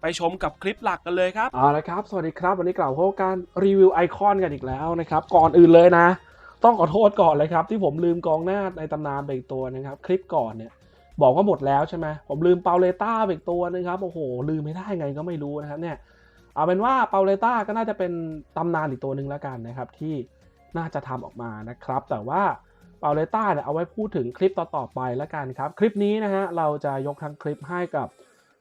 ไปชมกับคลิปหลักกันเลยครับเอาละครับ สวัสดีครับ วันนี้กล่าวพบการรีวิวไอคอนกันอีกแล้วนะครับ ก่อนอื่นเลยนะ ต้องขอโทษก่อนเลยครับ ที่ผมลืมกองหน้าในตำนานไปอีกตัวนะครับ คลิปก่อนเนี่ยบอกว่าหมดแล้วใช่ไหมผมลืมเปาเลต้าไปอีกตัวนะครับโอ้โห ลืมไม่ได้ไงก็ไม่รู้นะครับเนี่ยเอาเป็นว่าเปาเลต้าก็น่าจะเป็นตำนานอีกตัวหนึ่งแล้วกันนะครับที่น่าจะทำออกมานะครับ แต่ว่าเปาเลต้าเนี่ยเอาไว้พูดถึงคลิปต่อๆไปแล้วกันครับ คลิปนี้นะฮะเราจะยกทั้งคลิปให้กับ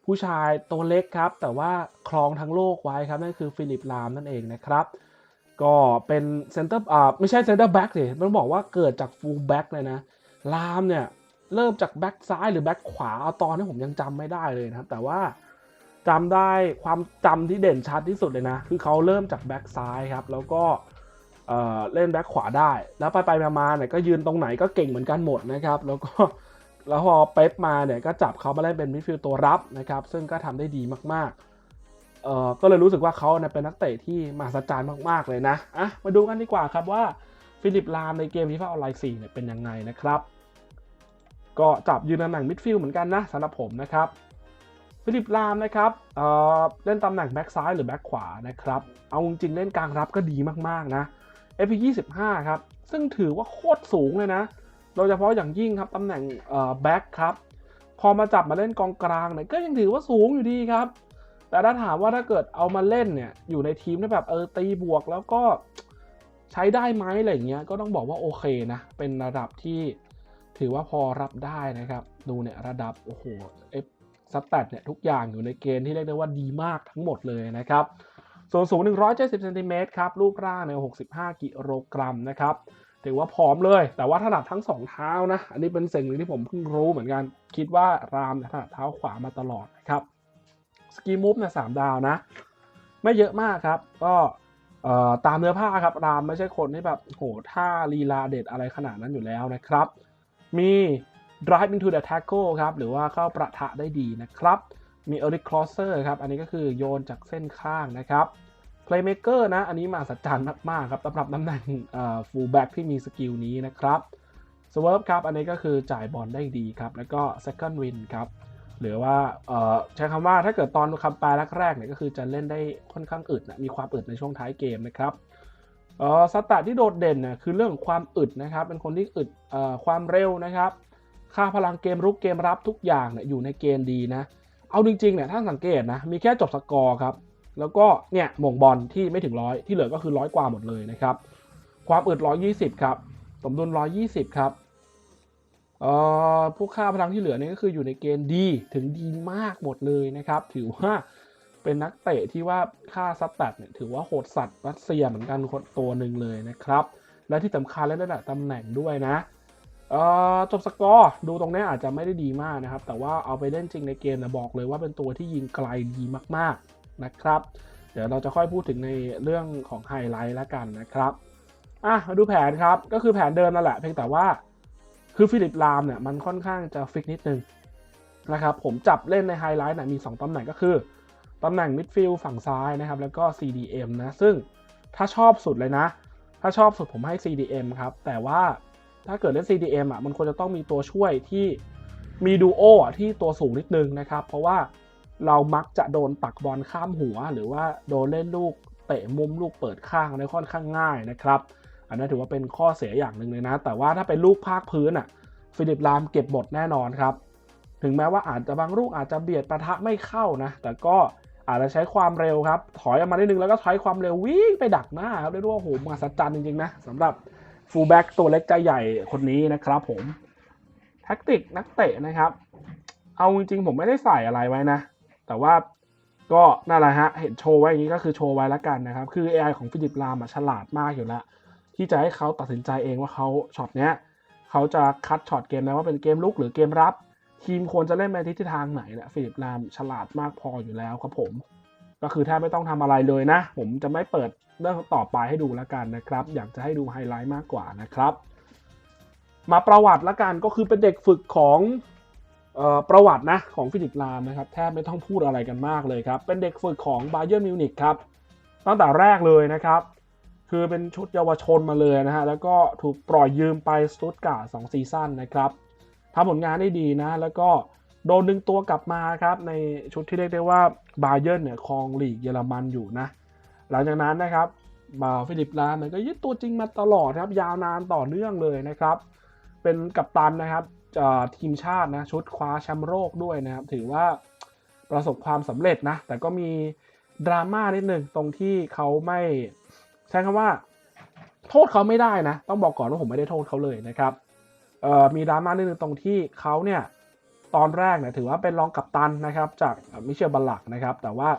ผู้ชายตัวเล็กครับ แต่ว่าครองทั้งโลกไว้ครับ นั่นคือฟิลิปลามนั่นเองนะครับ ก็เป็นเซนเตอร์อ่าไม่ใช่เซนเตอร์แบ็กเลยต้องบอกว่าเกิดจากฟูลแบ็กเลยนะ ลามเนี่ยเริ่มจากแบ็กซ้ายหรือแบ็กขวาเอาตอนนี้ผมยังจำไม่ได้เลยนะครับ แต่ว่าจำได้ความจำที่เด่นชัดที่สุดเลยนะ คือเขาเริ่มจากแบ็กซ้ายครับ แล้วก็เออเล่นแบ็กขวาได้ แล้วไปไปมาๆเนี่ยก็ยืนตรงไหนก็เก่งเหมือนกันหมดนะครับ แล้วก็ แล้วพอเป๊ปมาเนี่ยก็จับเขามาเล่นเป็นมิดฟิลด์ตัวรับนะครับ ซึ่งก็ทำได้ดีมากๆเอ่อก็เลยรู้สึกว่าเขาเนี่ยเป็นนักเตะที่มหัศจรรย์มากๆเลยนะอะมาดูกันดีกว่าครับว่าฟิลิปลามในเกมฟีฟ่าออนไลน์4เนี่ยเป็นยังไงนะครับ ก็จับยืนตำแหน่งมิดฟิลด์เหมือนกันนะสำหรับผมนะครับฟิลิปลามนะครับเอ่อเล่นตำแหน่งแบ็กซ้ายหรือแบ็กขวานะครับเอาจริงเล่นกลางรับก็ดีมากๆนะ FP 25 ครับซึ่งถือว่าโคตรสูงเลยนะ โดยเฉพาะอย่างยิ่งครับตำแหน่งแบ็กครับพอมาจับมาเล่นกองกลางเนี่ยก็ยังถือว่าสูงอยู่ดีครับ แต่ถ้าถามว่าถ้าเกิดเอามาเล่นเนี่ยอยู่ในทีมที่แบบเออตีบวกแล้วก็ใช้ได้ไหมอะไรเงี้ยก็ต้องบอกว่าโอเคนะ เป็นระดับที่ถือว่าพอรับได้นะครับ ดูเนี่ยระดับโอ้โหเอฟสแตทเนี่ยทุกอย่างอยู่ในเกณฑ์ที่เรียกได้ว่าดีมากทั้งหมดเลยนะครับส่วนสูง 170เซนติเมตรครับรูปร่างในย65 กิโลกรัมนะครับ ถือว่าผอมเลย แต่ว่าถนัดทั้งสองเท้านะ อันนี้เป็นสิ่งหนึ่งที่ผมเพิ่งรู้เหมือนกัน คิดว่ารามถนัดเท้าขวามาตลอดนะครับ สกีมูฟเนี่ยสามดาวนะ ไม่เยอะมากครับ ก็ตามเนื้อผ้าครับ รามไม่ใช่คนที่แบบโหท่าลีลาเด็ดอะไรขนาดนั้นอยู่แล้วนะครับ มี drive into the tackle ครับ หรือว่าเข้าประทะได้ดีนะครับ มี early crosser ครับ อันนี้ก็คือโยนจากเส้นข้างนะครับ playmaker นะ อันนี้มาสัจจรรย์มากๆครับสำหรับตำแหน่งเอ่อ fullback ที่มีสกิลนี้นะครับ swerve ครับ อันนี้ก็คือจ่ายบอลได้ดีครับ แล้วก็ second win ครับหรือว่าใช้คำว่าถ้าเกิดตอนคำแปลแรกๆเนี่ยก็คือจะเล่นได้ค่อนข้างอึดนะมีความอึดในช่วงท้ายเกมนะครับเอ่อสตทที่โดดเด่นนี่ยคือเรื่องของความอึดนะครับ เป็นคนที่อึดอความเร็วนะครับ ค่าพลังเกมรุกเกมรับทุกอย่างเนี่ยอยู่ในเกณฑ์ดีนะ เอาจริงๆเนี่ยถ้าสังเกตนะ มีแค่จบสกอร์ครับ แล้วก็เนี่ยหม่งบอลที่ไม่ถึงร้อยที่เหลือก็คือร้อยกว่าหมดเลยนะครับ ความอึด120ครับสมดุล120ครับเอ่อพวกค่าพลังที่เหลือเนี่ยก็คืออยู่ในเกณฑ์ดีถึงดีมากหมดเลยนะครับ ถือว่าเป็นนักเตะที่ว่าค่าสแตทเนี่ยถือว่าโหดสัตว์รัสเซียเหมือนกันคนตัวหนึ่งเลยนะครับ และที่สำคัญเล่นระดับตำแหน่งด้วยนะเอ่อจบสกอร์ดูตรงนี้อาจจะไม่ได้ดีมากนะครับ แต่ว่าเอาไปเล่นจริงในเกมนะบอกเลยว่าเป็นตัวที่ยิงไกลดีมากๆ นะครับ เดี๋ยวเราจะค่อยพูดถึงในเรื่องของไฮไลท์ล้วกันนะครับอะมาดูแผนครับก็คือแผนเดิมนั่นแหละเพียงแต่ว่าคือฟิลิปลามเนี่ยมันค่อนข้างจะฟิกนิดนึงนะครับผมจับเล่นในไฮไลท์เนี่ยมี 2ตำแหน่งก็คือตำแหน่งมิดฟิลด์ฝั่งซ้ายนะครับแล้วก็ CDM นะซึ่งถ้าชอบสุดเลยนะ ถ้าชอบสุดผมให้ CDM ครับ แต่ว่าถ้าเกิดเล่น CDM อะมันควรจะต้องมีตัวช่วยที่มีดูโออะที่ตัวสูงนิดนึงนะครับ เพราะว่า เรามักจะโดนตักบอลข้ามหัว หรือว่าโดนเล่นลูกเตะมุมลูกเปิดข้างได้ค่อนข้างง่ายนะครับ อันนั้นถือว่าเป็นข้อเสียอย่างหนึ่งเลยนะ แต่ว่าถ้าเป็นลูกภาคพื้นอะฟิลิปลามเก็บหมดแน่นอนครับ ถึงแม้ว่าอาจจะบางลูกอาจจะเบียดประทะไม่เข้านะ แต่ก็อาจจะใช้ความเร็วครับ ถอยออกมาได้นึงแล้วก็ใช้ความเร็ววิ่งไปดักหน้าครับเรียกว่าโหมหัศจรรย์จริงๆนะสำหรับฟูลแบ็กตัวเล็กใจใหญ่คนนี้นะครับผมแท็กติกนักเตะนะครับ เอาจริงๆผมไม่ได้ใส่อะไรไว้นะ แต่ว่าก็นั่นแหละฮะ เห็นโชว์ไว้อย่างนี้ก็คือโชว์ไว้แล้วกันนะครับ คือ AI ของฟิลิปลามอะฉลาดมากอยู่แล้ว ที่จะให้เขาตัดสินใจเองว่าเขาช็อตเนี้ยเขาจะคัดช็อตเกมนะว่าเป็นเกมลุกหรือเกมรับ ทีมควรจะเล่นไปทิศทางไหนเนี่ยฟิลิปลามฉลาดมากพออยู่แล้วครับผม ก็คือแทบไม่ต้องทำอะไรเลยนะ ผมจะไม่เปิดเรื่องต่อไปให้ดูแล้วกันนะครับ อยากจะให้ดูไฮไลท์มากกว่านะครับ มาประวัติละกันก็คือเป็นเด็กฝึกของ ประวัตินะของฟิลิปลามนะครับแทบไม่ต้องพูดอะไรกันมากเลยครับ เป็นเด็กฝึกของบาเยิร์มิวนิกครับตั้งแต่แรกเลยนะครับ คือเป็นชุดเยาวชนมาเลยนะฮะแล้วก็ถูกปล่อยยืมไปสตุตการ์ดสองซีซั่นนะครับทำผลงานได้ดีนะ แล้วก็โดนดึงตัวกลับมาครับในชุดที่เรียกได้ว่าบาเยิร์เนี่ยครองลีกเยอรมันอยู่นะ หลังจากนั้นนะครับมาฟิลิปลามเนี่ยก็ยึดตัวจริงมาตลอดครับยาวนานต่อเนื่องเลยนะครับ เป็นกัปตันนะครับ ทีมชาตินะชุดคว้าแชมป์โลกด้วยนะครับ ถือว่าประสบความสำเร็จนะ แต่ก็มีดราม่านิดหนึ่งตรงที่เขาไม่ใช้คำว่า โทษเขาไม่ได้นะ ต้องบอกก่อนว่าผมไม่ได้โทษเขาเลยนะครับมีดราม่านิดหนึ่งตรงที่เขาเนี่ยตอนแรกเนี่ยถือว่าเป็นรองกัปตันนะครับ จากมิเชลบัลลักนะครับ แต่ว่า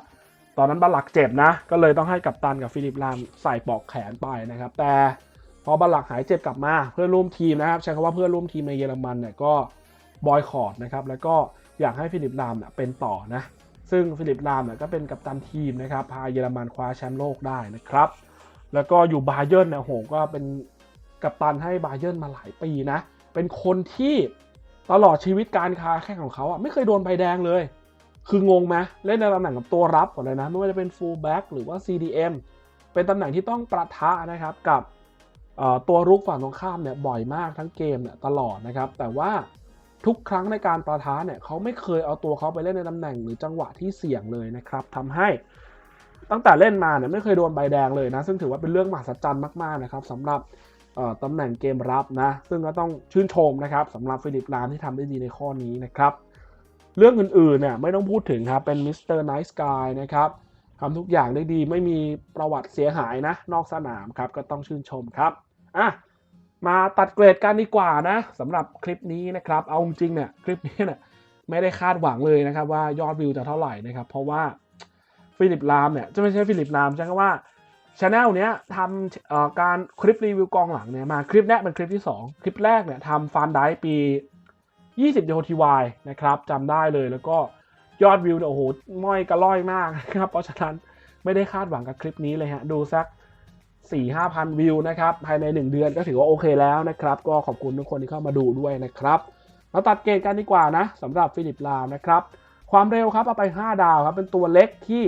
ตอนนั้นบัลลักเจ็บนะ ก็เลยต้องให้กัปตันกับฟิลิปลามใส่ปอกแขนไปนะครับ แต่ พอบอลหลักหายเจ็บกลับมาเพื่อนร่วมทีมนะครับ ใช้คำว่าเพื่อนร่วมทีมในเยอรมันเนี่ยก็บอยคอรดนะครับแล้วก็อยากให้ฟิลิปลามเนี่ยเป็นต่อนะซึ่งฟิลิปลามเนี่ยก็เป็นกัปตันทีมนะครับพาเยอรมันคว้าแชมป์โลกได้นะครับ แล้วก็อยู่บาเยิร์นเนี่ยโหก็เป็นกัปตันให้บาเยิร์นมาหลายปีนะเป็นคนที่ตลอดชีวิตการค้าแข่งของเขาอะไม่เคยโดนใบแดงเลย คืองงไหมเล่นในตำแหน่งกับตัวรับหมดเลยนะ ไม่ว่าจะเป็นฟูลแบ็กหรือว่า CDM เป็นตำแหน่งที่ต้องประทะนะครับกับ ตัวรุกฝั่งตรงข้ามเนี่ยบ่อยมากทั้งเกมเนี่ยตลอดนะครับ แต่ว่าทุกครั้งในการประทะเนี่ยเขาไม่เคยเอาตัวเขาไปเล่นในตำแหน่งหรือจังหวะที่เสี่ยงเลยนะครับทำให้ตั้งแต่เล่นมาเนี่ยไม่เคยโดนใบแดงเลยนะ ซึ่งถือว่าเป็นเรื่องมหัศจรรย์มากๆนะครับสำหรับตำแหน่งเกมรับนะ ซึ่งก็ต้องชื่นชมนะครับสำหรับฟิลิปลามที่ทำได้ดีในข้อนี้นะครับ เรื่องอื่นๆเนี่ยไม่ต้องพูดถึงครับ เป็นมิสเตอร์ไนท์สกายนะครับทำทุกอย่างได้ดีไม่มีประวัติเสียหายนะ นอกสนามครับก็ต้องชื่นชมครับ อะมาตัดเกรดกันดีกว่านะสำหรับคลิปนี้นะครับ เอาจริงเนี่ยคลิปนี้เนี่ยไม่ได้คาดหวังเลยนะครับว่ายอดวิวจะเท่าไหร่นะครับ เพราะว่าฟิลิปลามเนี่ยจะไม่ใช่ฟิลิปลามใช่คำว่าช anel เนี้ยทำการคลิปรีวิวกองหลังเนี่ยมาคลิปเนี้ยเป็นคลิปที่ 2 คลิปแรกเนี่ยทำฟันไดปี 20โยทีวายนะครับจำได้เลยแล้วก็ยอดวิวเนี่ยโอ้โหม้อยกระล่อยมากนะครับ เพราะฉะนั้นไม่ได้คาดหวังกับคลิปนี้เลยฮะ ดูสัก 4 5 0 0 0วิวนะครับภายใน 1 เดือนก็ถือว่าโอเคแล้วนะครับ ก็ขอบคุณทุกคนที่เข้ามาดูด้วยนะครับมาตัดเกรดกันดีกว่านะสำหรับฟิลิปลามนะครับ ความเร็วครับเอาไป 5 ดาวครับ เป็นตัวเล็กที่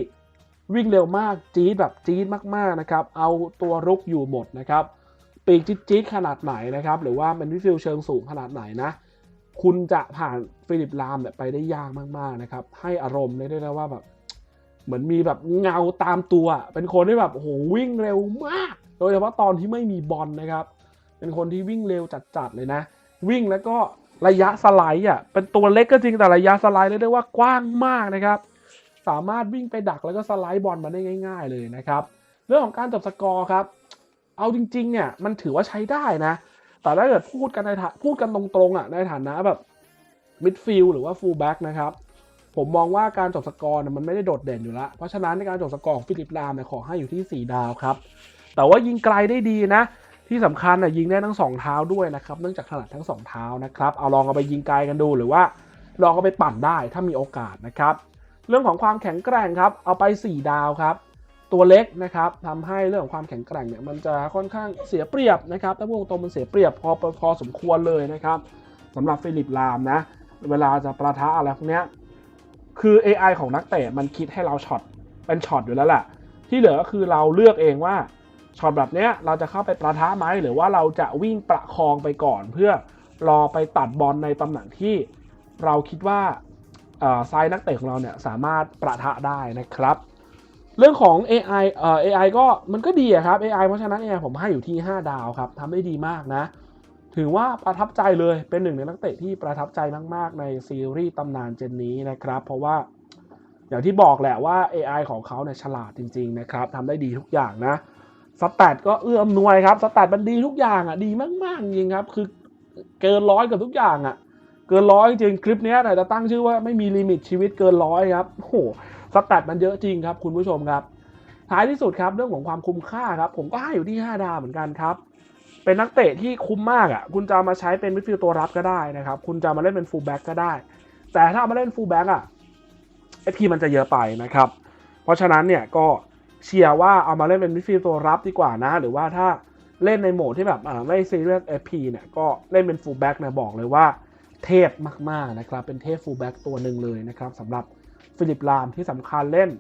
วิ่งเร็วมากจี๊ดแบบจี๊ดมากๆนะครับ เอาตัวรุกอยู่หมดนะครับ ปีกจี๊ดๆขนาดไหนนะครับ หรือว่าเป็นวิฟิลเชิงสูงขนาดไหนนะ คุณจะผ่านฟิลิปลามแบบไปได้ยากมากๆนะครับ ให้อารมณ์ได้ได้ว่าแบบ เหมือนมีแบบเงาตามตัว เป็นคนที่แบบโอ้โหวิ่งเร็วมาก โดยเฉพาะตอนที่ไม่มีบอลนะครับ เป็นคนที่วิ่งเร็วจัดๆเลยนะ วิ่งแล้วก็ระยะสไลด์อะเป็นตัวเล็กก็จริงแต่ระยะสไลด์เรียกได้ว่ากว้างมากนะครับ สามารถวิ่งไปดักแล้วก็สไลด์บอลมาได้ง่าย ๆ เลยนะครับ เรื่องของการจบสกอร์ครับ เอาจริงๆเนี่ยมันถือว่าใช้ได้นะ แต่ถ้าเกิดพูดกันในฐาพูดกันตรงๆอะในฐานะแบบมิดฟิลหรือว่าฟูลแบ็กนะครับ ผมมองว่าการจบสกอร์มันไม่ได้โดดเด่นอยู่แล้ว เพราะฉะนั้นในการจบสกอร์ของฟิลิปลามเนี่ยขอให้อยู่ที่ 4 ดาวครับ แต่ว่ายิงไกลได้ดีนะ ที่สำคัญน่ะยิงได้ทั้งสองเท้าด้วยนะครับ เนื่องจากถนัดทั้งสองเท้านะครับ เอาลองเอาไปยิงไกลกันดูหรือว่าลองเอาไปปั่นได้ถ้ามีโอกาสนะครับ เรื่องของความแข็งแกร่งครับ เอาไป 4 ดาวครับ ตัวเล็กนะครับทำให้เรื่องของความแข็งแกร่งเนี่ยมันจะค่อนข้างเสียเปรียบนะครับ ถ้าพูดตรงมันเสียเปรียบพอพอสมควรเลยนะครับสำหรับฟิลิปลามนะ เวลาจะประทะอะไรพวกเนี้ย คือ AI ของนักเตะมันคิดให้เราช็อตเป็นช็อตอยู่แล้วแหละที่เหลือก็คือเราเลือกเองว่าช็อตแบบเนี้ยเราจะเข้าไปประทะไหมหรือว่าเราจะวิ่งประคองไปก่อน เพื่อรอไปตัดบอลในตำแหน่งที่เราคิดว่าไซส์นักเตะของเราเนี่ยสามารถประทะได้นะครับ เรื่องของ AI เอ่อ AI ก็มันก็ดีครับ AI เพราะฉะนั้น AI ผมให้อยู่ที่ 5 ดาวครับทำได้ดีมากนะ ถือว่าประทับใจเลยเป็นหนึ่งในนักเตะที่ประทับใจมาก ๆ ในซีรีส์ตำนานเจนนี้นะครับ เพราะว่าอย่างที่บอกแหละว่า AI ของเขาเนี่ยฉลาดจริง ๆ นะครับทำได้ดีทุกอย่างนะสแตทก็เอื้ออำนวยครับสแตทมันดีทุกอย่างอะดีมาก ๆ จริงครับ คือเกินร้อยกับทุกอย่างอะ เกินร้อยจริงคลิปนี้ยแต่จะตั้งชื่อว่าไม่มีลิมิตชีวิตเกินร้อยครับโอ้โหสแตทมันเยอะจริงครับ คุณผู้ชมครับ ท้ายที่สุดครับเรื่องของความคุ้มค่าครับ ผมก็ให้อยู่ที่ 5 ดาวเหมือนกันครับ เป็นนักเตะที่คุ้มมากอะ คุณจะมาใช้เป็นมิดฟิลด์ตัวรับก็ได้นะครับ คุณจะมาเล่นเป็นฟูลแบ็กก็ได้ แต่ถ้ามาเล่นฟูลแบ็กอะไอพีมันจะเยอะไปนะครับ เพราะฉะนั้นเนี่ยก็เชียร์ว่าเอามาเล่นเป็นมิดฟิลด์ตัวรับดีกว่านะ หรือว่าถ้าเล่นในโหมดที่แบบไม่ซีเรียสเอพีเนี่ยก็เล่นเป็นฟูลแบ็กเนี่ยบอกเลยว่าเทพมากๆนะครับ เป็นเทพฟูลแบ็กตัวหนึ่งเลยนะครับสำหรับฟิลิปลามที่สำคัญเล่น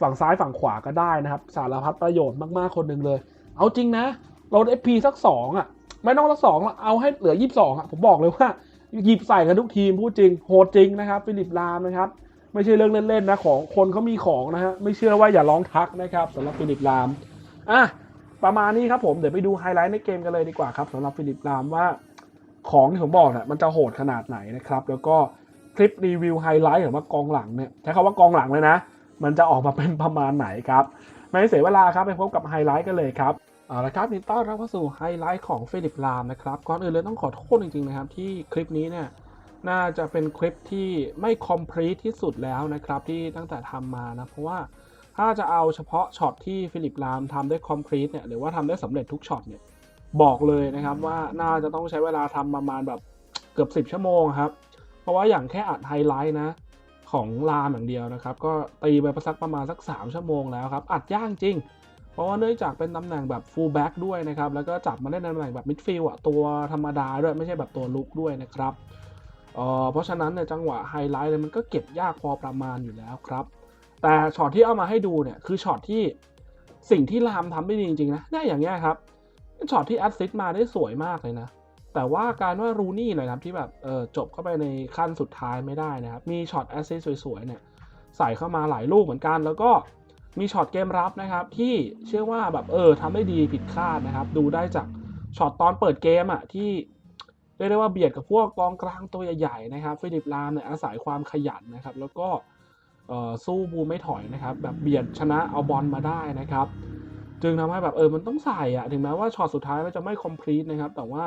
ฝั่งซ้ายฝั่งขวาก็ได้นะครับ สารพัดประโยชน์มากๆคนหนึ่งเลย เอาจริงนะ ลด FP สักสองอะ ไม่ต้องสักสองเอาให้เหลือ22อะผมบอกเลยว่าหยิบใส่กันทุกทีมพูดจริงโหดจริงนะครับฟิลิปลามนะครับ ไม่ใช่เรื่องเล่นๆนะของคนเขามีของนะฮะไม่เชื่อว่าอย่าลองทักนะครับสำหรับฟิลิปลามอะประมาณนี้ครับผมเดี๋ยวไปดูไฮไลท์ในเกมกันเลยดีกว่าครับสำหรับฟิลิปลามว่าของที่ผมบอกนี่ยมันจะโหดขนาดไหนนะครับ แล้วก็คลิปรีวิวไฮไลท์ขอว่ากองหลังเนี่ยใช้คำว่ากองหลังเลยนะ มันจะออกมาเป็นประมาณไหนครับ ไม่เสียเวลาครับไปพบกับไฮไลท์กันเลยครับ เอาละครับยินดีต้อนรับเข้าสู่ไฮไลท์ของฟิลิปลามนะครับก่อนอื่นเลยต้องขอโทษจริงๆนะครับ ที่คลิปนี้เนี่ยน่าจะเป็นคลิปที่ไม่คอมพลีทที่สุดแล้วนะครับ ที่ตั้งแต่ทำมานะ เพราะว่าถ้าจะเอาเฉพาะช็อตที่ฟิลิปลามทำได้คอมพลีทเนี่ยหรือว่าทำได้สำเร็จทุกช็อตเนี่ยบอกเลยนะครับว่าน่าจะต้องใช้เวลาทำประมาณแบบเกือบ 10 ชั่วโมงครับ เพราะว่าอย่างแค่อัดไฮไลท์นะของลามอย่างเดียวนะครับ ก็ตีไปสักประมาณสัก 3 ชั่วโมงแล้วครับอัดยากจริง เพราะว่าเนื่องจากเป็นตำแหน่งแบบฟูลแบ็กด้วยนะครับ แล้วก็จับมาเล่นในตำแหน่งแบบมิดฟิลด์อะตัวธรรมดาด้วยไม่ใช่แบบตัวลุกด้วยนะครับเเพราะฉะนั้นเนี่ยจังหวะไฮไลท์เลยมันก็เก็บยากพอประมาณอยู่แล้วครับ แต่ช็อตที่เอามาให้ดูเนี่ยคือช็อตที่สิ่งที่รามทำได้ดีจริงๆนะเนี่ยอย่างเงี้ยครับช็อตที่แอสซิสต์มาได้สวยมากเลยนะ แต่ว่าการว่ารูนี่เลยครับที่แบบเออจบเข้าไปในขั้นสุดท้ายไม่ได้นะครับ มีช็อตแอสซิสสวยๆเนี่ยใส่เข้ามาหลายลูกเหมือนกันแล้วก็ มีช็อตเกมรับนะครับที่เชื่อว่าแบบเออทำได้ดีผิดคาดนะครับ ดูได้จากช็อตตอนเปิดเกมอะที่เรียกได้ว่าเบียดกับพวกกองกลางตัวใหญ่ๆนะครับฟิลิปลามเนี่ยอาศัยความขยันนะครับ แล้วก็เออสู้บูไม่ถอยนะครับ แบบเบียดชนะเอาบอลมาได้นะครับ จึงทำให้แบบเออมันต้องใส่อะถึงแม้ว่าช็อตสุดท้ายมันจะไม่คอมพลีทนะครับ แต่ว่า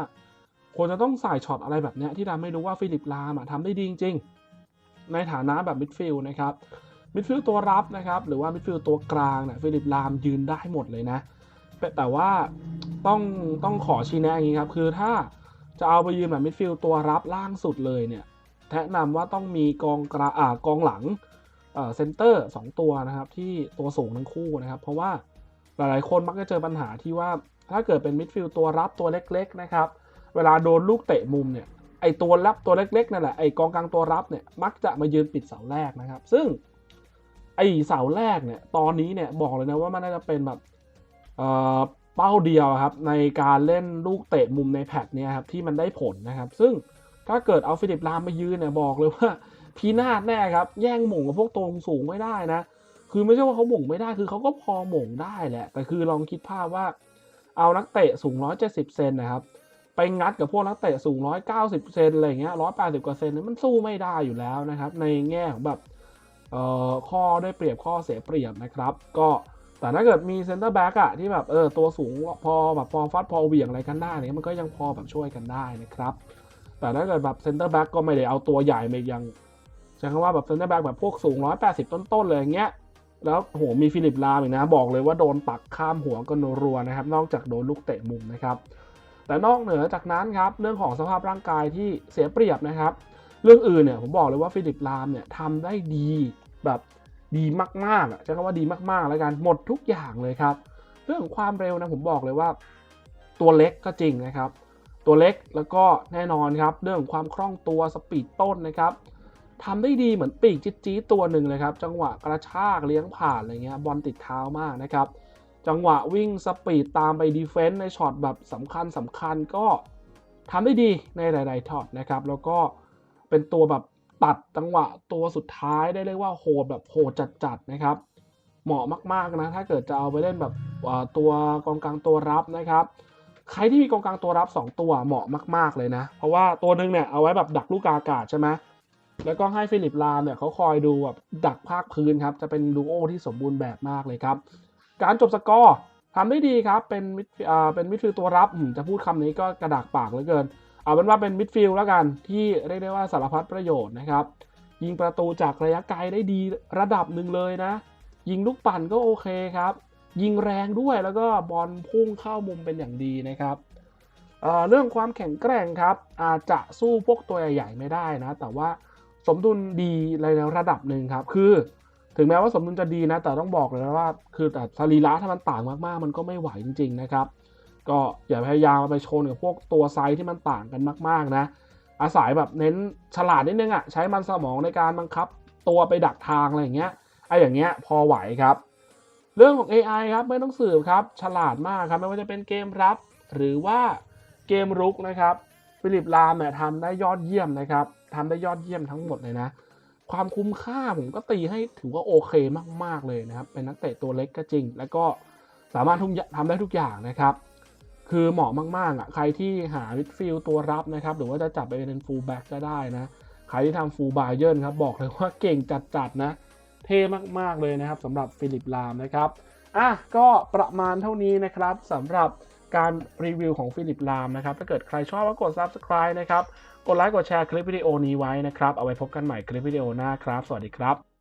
ควรจะต้องใส่ช็อตอะไรแบบเนี้ยที่ทำให้รู้ว่าฟิลิปลามอะทำได้ดีจริงๆในฐานะแบบมิดฟิลด์นะครับ มิดฟิลด์ตัวรับนะครับ หรือว่ามิดฟิลด์ตัวกลางเนี่ยฟิลิปลามยืนได้หมดเลยนะแต่แต่ว่าต้องต้องขอชี้แนะอย่างนี้ครับ คือถ้าจะเอาไปยืนแบบมิดฟิลด์ตัวรับล่างสุดเลยเนี่ยแนะนำว่าต้องมีกองกราอ่ากองหลังเอ่อเซนเตอร์สองตัวนะครับ ที่ตัวสูงทั้งคู่นะครับ เพราะว่าหลายๆคนมักจะเจอปัญหาที่ว่าถ้าเกิดเป็นมิดฟิลด์ตัวรับตัวเล็ก ๆ นะครับ เวลาโดนลูกเตะมุมเนี่ยไอตัวรับตัวเล็กๆนั่นแหละไอกองกลางตัวรับเนี่ยมักจะมายืนปิดเสาแรกนะครับ ซึ่ง ไอเสาแรกเนี่ย ตอนนี้เนี่ยบอกเลยนะว่ามันน่าจะเป็นแบบเอ่อเป้าเดียวครับ ในการเล่นลูกเตะมุมในแพทเนี่ยครับที่มันได้ผลนะครับ ซึ่งถ้าเกิดเอาฟิลิปลามมายืนเนี่ยบอกเลยว่าพีนาศแน่ครับ แย่งหม่งกับพวกตัวสูงไม่ได้นะ คือไม่ใช่ว่าเขาหม่งไม่ได้คือเขาก็พอหม่งได้แหละ แต่คือลองคิดภาพว่าเอานักเตะสูง 170 เซนนะครับ ไปงัดกับพวกนักเตะสูง 190 เซนอะไรเงี้ย 180กว่าเซนเนี่ยมันสู้ไม่ได้อยู่แล้วนะครับ ในแง่ของแบบ ข้อได้เปรียบข้อเสียเปรียบนะครับ ก็แต่ถ้าเกิดมีเซนเตอร์แบ็กอะที่แบบเออตัวสูงพอแบบพอฟัดพอเหวี่ยงอะไรกันได้เนี่ยมันก็ยังพอแบบช่วยกันได้นะครับ แต่ถ้าเกิดแบบเซนเตอร์แบ็กก็ไม่ได้เอาตัวใหญ่มายังใช้คำว่าแบบเซนเตอร์แบ็กแบบพวกสูง 180 ต้นๆเลยอย่างเงี้ยแล้วโหมีฟิลิปลามอีกนะ บอกเลยว่าโดนปักข้ามหัวกันรัวนะครับ นอกจากโดนลูกเตะมุมนะครับ แต่นอกเหนือจากนั้นครับเรื่องของสภาพร่างกายที่เสียเปรียบนะครับ เรื่องอื่นเนี่ยผมบอกเลยว่าฟิลิปลามเนี่ยทำได้ดีแบบดีมากๆใช้คำว่าดีมากๆ แล้วกันหมดทุกอย่างเลยครับ เรื่องความเร็วนะผมบอกเลยว่า ตัวเล็กก็จริงนะครับ ตัวเล็กแล้วก็แน่นอนครับ เรื่องความคล่องตัวสปีดต้นนะครับทำได้ดีเหมือนปีกจี๊ดๆตัวหนึ่งเลยครับ จังหวะกระชากเลี้ยงผ่านอะไรเงี้ยบอลติดเท้ามากนะครับ จังหวะวิ่งสปีดตามไปดีเฟนส์ในช็อตแบบสำคัญสำคัญก็ทำได้ดีในหลาย ๆ ช็อตนะครับ แล้วก็ เป็นตัวแบบตัดจังหวะตัวสุดท้ายได้เรียกว่าโหดแบบโหดจัดๆนะครับ เหมาะมากๆนะถ้าเกิดจะเอาไปเล่นแบบตัวกองกลางตัวรับนะครับใครที่มีกองกลางตัวรับ 2 ตัวเหมาะมาก ๆเลยนะ เพราะว่าตัวหนึงเนี่ยเอาไว้แบบดักลูกอากาศใช่ไหมแล้วก็ให้ฟิลิปลามเนี่ยเขาคอยดูแบบดักภาคพื้นครับ จะเป็นดูโอที่สมบูรณ์แบบมากเลยครับ การจบสกอร์ทำได้ดีครับ เป็นมิดเป็นมิดฟิลด์ตัวรับจะพูดคำนี้ก็กระดากปากเหลือเกิน เอาเป็นว่าเป็นมิดฟิลด์แล้วกันที่เรียกได้ว่าสารพัดประโยชน์นะครับ ยิงประตูจากระยะไกลได้ดีระดับหนึ่งเลยนะ ยิงลูกปั่นก็โอเคครับ ยิงแรงด้วยแล้วก็บอลพุ่งเข้ามุมเป็นอย่างดีนะครับเอ่อเรื่องความแข็งแกร่งครับอาจจะสู้พวกตัวใหญ่ไม่ได้นะ แต่ว่าสมดุลดีในระดับหนึ่งครับ คือ ถึงแม้ว่าสมดุลจะดีนะ แต่ต้องบอกเลยว่า คือแต่สรีระถ้ามันต่างมากๆ มันก็ไม่ไหวจริง ๆ นะครับ ก็อย่าพยายามไปชนกับพวกตัวไซส์ที่มันต่างกันมาก ๆนะ อาศัยแบบเน้นฉลาดนิดนึงอะ่ะใช้มันสมองในการบังคับตัวไปดักทางอะไรอย่างเงี้ยไอ้อย่างเงี้ยพอไหวครับ เรื่องของ AI ครับไม่ต้องสืบครับ ฉลาดมากครับไม่ว่าจะเป็นเกมรับ หรือว่าเกมรุกนะครับฟิลิปลามเนี่ยทำได้ยอดเยี่ยมนะครับทำได้ยอดเยี่ยมทั้งหมดเลยนะความคุ้มค่าผมก็ตีให้ถือว่าโอเคมาก ๆ เลยนะครับ เป็นนักเตะตัวเล็กก็จริง แล้วก็สามารถทุกอย่างทำได้ทุกอย่างนะครับ คือเหมาะมากๆอะใครที่หามิดฟิลตัวรับนะครับ หรือว่าจะจับไปเป็นฟูลแบ็กก็ได้นะ ใครที่ทำฟูลบาเย r นครับบอกเลยว่าเก่งจัดๆนะ เท่มากๆเลยนะครับสำหรับฟิลิปลามนะครับอะก็ประมาณเท่านี้นะครับสำหรับการรีวิวของฟิลิปลามนะครับ ถ้าเกิดใครชอบก็กด subscribe นะครับ กดไลค์กดแชร์คลิปวิดีโอนี้ไว้นะครับ เอาไว้พบกันใหม่คลิปวิดีโอหน้าครับ สวัสดีครับ